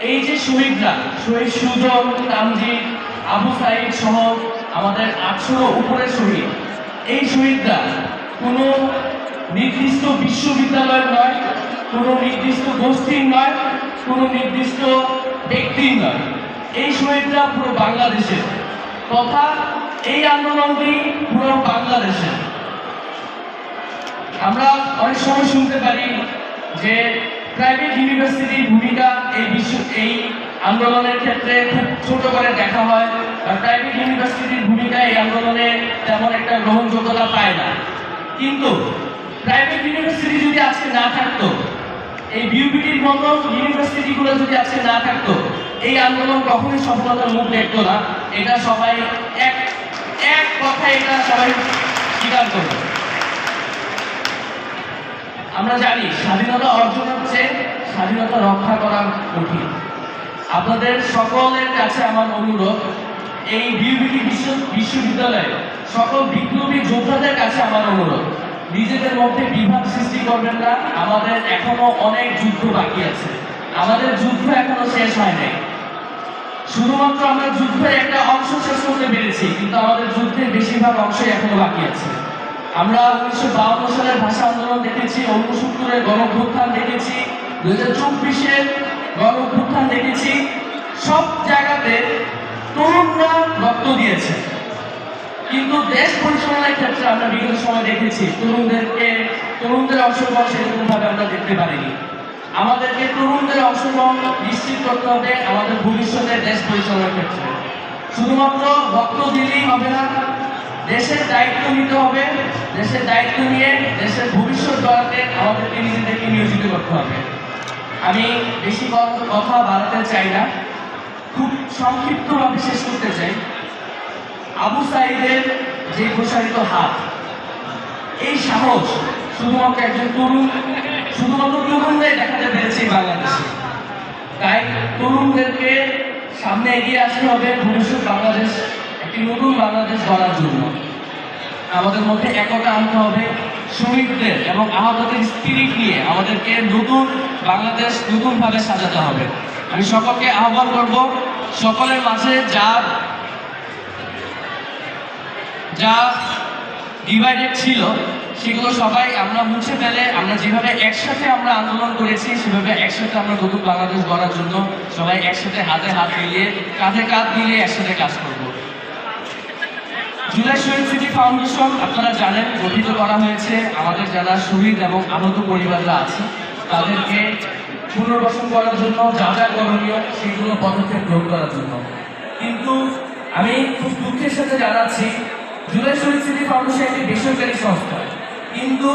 এই যে শহীদরা, শহীদ সুজন তামজিদ আবু সাইদ সহ আমাদের আটশো উপরে শহীদ, এই শহীদরা কোনো নির্দিষ্ট বিশ্ববিদ্যালয়ের নয়, কোনো নির্দিষ্ট গোষ্ঠীর নয়, কোনো নির্দিষ্ট ব্যক্তির নয়। এই শহীদরা পুরো বাংলাদেশের। তথা এই আন্দোলনটি পুরো বাংলাদেশের। আমরা অনেক সময় শুনতে পারি যে প্রাইভেট ইউনিভার্সিটির ভূমিকা এই বিশ্ব, এই আন্দোলনের ক্ষেত্রে খুব ছোট করে দেখা হয় আর প্রাইভেট ইউনিভার্সিটির ভূমিকা এই আন্দোলনে তেমন একটা গ্রহণযোগ্যতা পায় না। কিন্তু প্রাইভেট ইউনিভার্সিটি যদি আজকে না থাকতো, এই বিউবিটির মতো ইউনিভার্সিটিগুলো যদি আজকে না থাকতো, এই আন্দোলন কখনোই সফলতার মুখ দেখতো না। এটা সবাই এক এক কথায় এটা সবাই স্বীকার করবে আমরা জানি স্বাধীনতা অর্জন হচ্ছে স্বাধীনতা রক্ষা করা কঠিন। আপনাদের সকলের কাছে আমার অনুরোধ, এই বিউবিটি বিশ্ব বিশ্ববিদ্যালয়ে সকল বিপ্লবী যোদ্ধাদের কাছে আমার অনুরোধ। নিজেদের মধ্যে বিভাগ সৃষ্টি করবেন না, আমাদের এখনও অনেক যুদ্ধ বাকি আছে। আমাদের যুদ্ধ এখনও শেষ হয় নাই। শুধুমাত্র আমরা যুদ্ধের একটা অংশ শেষ করতে পেরেছি, কিন্তু আমাদের যুদ্ধের বেশিরভাগ অংশই এখনও বাকি আছে। আমরা উনিশশো বাউন্ন সালের ভাষা আন্দোলন দেখেছি উনসত্তরের গণভ্যুত্থান দেখেছি দু হাজার চব্বিশের গণভ্যুত্থান দেখেছি, সব জায়গাতে তরুণরা রক্ত দিয়েছে। কিন্তু দেশ পরিচালনার ক্ষেত্রে আমরা বিগত সময় দেখেছি, তরুণদেরকে, তরুণদের অংশগ্রহণ সেরকমভাবে আমরা দেখতে পারিনি। আমাদেরকে তরুণদের অংশগ্রহণ নিশ্চিত করতে হবে আমাদের ভবিষ্যতে দেশ পরিচালনার ক্ষেত্রে। শুধুমাত্র রক্ত দিলেই হবে না দেশের দায়িত্ব নিতে হবে, দেশের দায়িত্ব নিয়ে দেশের ভবিষ্যৎ দলকে আমাদেরকে নিজেদেরকে নিয়োজিত করতে হবে। আমি বেশি কথা বাড়াতে চাই না, খুব সংক্ষিপ্তভাবে শেষ করতে চাই। আবু সাইদের যে প্রসারিত হাত, এই সাহস শুধুমাত্র একজন তরুণ, শুধুমাত্র তরুণরাই দেখাতে পেরেছে বাংলাদেশে। তাই তরুণদেরকে সামনে এগিয়ে আসতে হবে, ভবিষ্যৎ বাংলাদেশ একটি নতুন বাংলাদেশ গড়ার জন্য। আমাদের মধ্যে একতা আনতে হবে শহীদদের এবং আহতদের স্পিরিট নিয়ে আমাদেরকে নতুন বাংলাদেশ নতুনভাবে সাজাতে হবে। আমি সকলকে আহ্বান করব, সকলের মাঝে যা যা ডিভাইডেড ছিল, সেগুলো সবাই আমরা মুছে ফেলে, আমরা যেভাবে একসাথে আমরা আন্দোলন করেছি, সেভাবে একসাথে আমরা নতুন বাংলাদেশ গড়ার জন্য সবাই একসাথে হাতে হাত মিলিয়ে, কাঁধে কাঁধ মিলিয়ে একসাথে কাজ করব। জুলাই শহীদ স্মৃতি ফাউন্ডেশন, আপনারা জানেন, গঠিত করা হয়েছে আমাদের যারা শহীদ এবং আহত পরিবাররা আছে, তাদেরকে পুনর্বাসন করার জন্য যা যা করণীয় সেগুলো পদক্ষেপ গ্রহণ করার জন্য। কিন্তু আমি খুব দুঃখের সাথে জানাচ্ছি, জুলাই শহীদ স্মৃতি ফাউন্ডেশন একটি বেসরকারি সংস্থা। কিন্তু